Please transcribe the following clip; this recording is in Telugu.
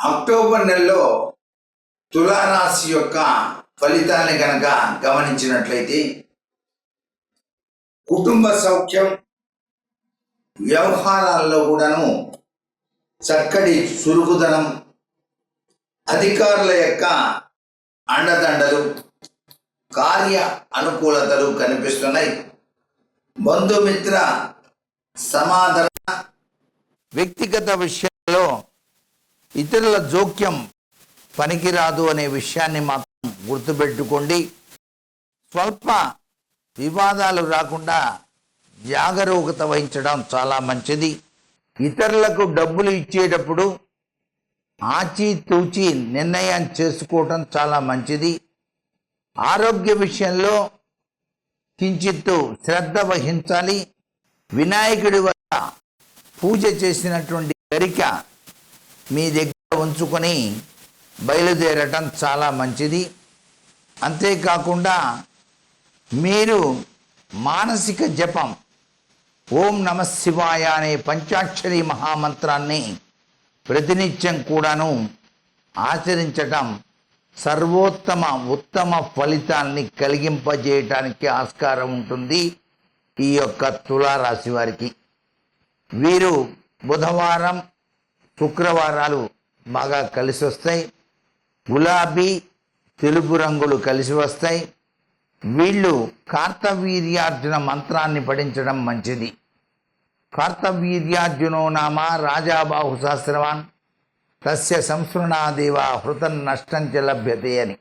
అక్టోబర్ నెలలో తులారాశి యొక్క ఫలితాన్ని కనుక గమనించినట్లయితే కుటుంబ సౌఖ్యం వ్యవహారాల్లో కూడాను చక్కటి చురుకుదనం అధికారుల యొక్క అండదండలు కార్య అనుకూలతలు కనిపిస్తున్నాయి. బంధుమిత్ర సమాధాన వ్యక్తిగత విషయాల్లో ఇతరుల జోక్యం పనికిరాదు అనే విషయాన్ని మాత్రం గుర్తుపెట్టుకోండి. స్వల్ప వివాదాలు రాకుండా జాగరూకత వహించడం చాలా మంచిది. ఇతరులకు డబ్బులు ఇచ్చేటప్పుడు ఆచితూచి నిర్ణయం చేసుకోవటం చాలా మంచిది. ఆరోగ్య విషయంలో కించిత్తు శ్రద్ధ వహించాలి. వినాయకుడి వల్ల పూజ చేసినటువంటి గరిక మీ దగ్గర ఉంచుకొని బయలుదేరటం చాలా మంచిది. అంతేకాకుండా మీరు మానసిక జపం ఓం నమ శివాయ అనే పంచాక్షరి మహామంత్రాన్ని ప్రతినిత్యం కూడాను ఆచరించటం సర్వోత్తమ ఉత్తమ ఫలితాల్ని కలిగింపజేయటానికి ఆస్కారం ఉంటుంది ఈ యొక్క తులారాశి వారికి. వీరు బుధవారం శుక్రవారాలు బాగా కలిసి వస్తాయి. గులాబీ తెలుపు రంగులు కలిసి వస్తాయి. వీళ్ళు కార్తవీర్యార్జున మంత్రాన్ని పఠించడం మంచిది. కార్తవీర్యార్జునో నామ రాజాబాహు సహస్రవాన్ తస్య సంస్మృణాదేవ హృతం నష్టం చ లభ్యతే అని.